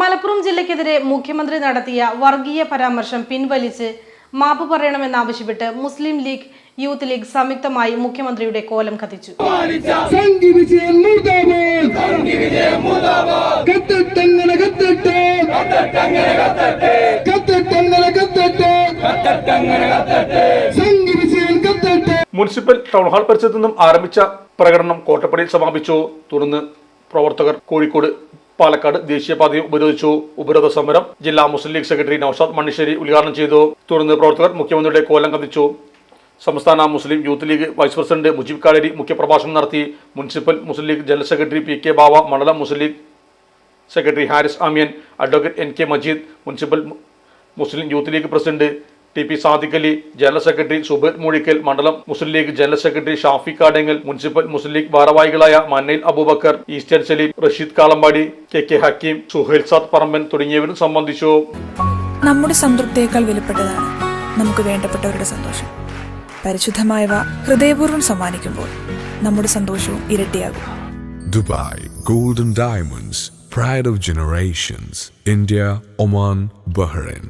മലപ്പുറം ജില്ലയ്ക്കെതിരെ മുഖ്യമന്ത്രി നടത്തിയ വർഗീയ പരാമർശം പിൻവലിച്ച് മാപ്പ് പറയണമെന്നാവശ്യപ്പെട്ട് മുസ്ലിം ലീഗ് യൂത്ത് ലീഗ് സംയുക്തമായി മുഖ്യമന്ത്രിയുടെ കോലം കത്തിച്ചു. മുനിസിപ്പൽ ടൗൺഹാൾ പരിസരത്ത് നിന്നും ആരംഭിച്ച പ്രകടനം കോട്ടപ്പടിയിൽ സമാപിച്ചു. തുടർന്ന് പ്രവർത്തകർ കോഴിക്കോട് പാലക്കാട് ദേശീയപാതയും ഉപരോധിച്ചു. ഉപരോധ സമരം ജില്ലാ മുസ്ലിം ലീഗ് സെക്രട്ടറി നൌഷാദ് മണ്ണിശ്ശേരി ഉദ്ഘാടനം ചെയ്തു. തുടർന്ന് പ്രവർത്തകർ മുഖ്യമന്ത്രിയുടെ കോലം കത്തിച്ചു. സംസ്ഥാന Muslim youth League vice president Mujeeb Kalari മുഖ്യപ്രഭാഷണം നടത്തി. Municipal Muslim League general secretary P K Bava മണ്ഡലം Muslim League secretary Haris Amiyan advocate N K Majeed municipal Muslim youth League president T P Sadiq Ali general secretary Subaid Moozhikkal മണ്ഡലം Muslim League general secretary Shafi Kadengal municipal Muslim League ഭാരവാഹികളായ Mannayil Abubakar eastern Saleem Rasheed Kalampadi K K Hakeem Suhail Saad Paramban തുടങ്ങിയവരും സംബന്ധിച്ചു. നമ്മുടെ സംതൃപ്തിയേക്കാൾ വിലപ്പെട്ടതാണ് നമുക്ക് വേണ്ടപ്പെട്ടവരുടെ സന്തോഷം. പരിശുദ്ധമായവ ഹൃദയപൂർവം സമ്മാനിക്കുമ്പോൾ നമ്മുടെ സന്തോഷവും ഇരട്ടിയാകും. Dubai golden diamonds pride of generations India Oman Bahrain.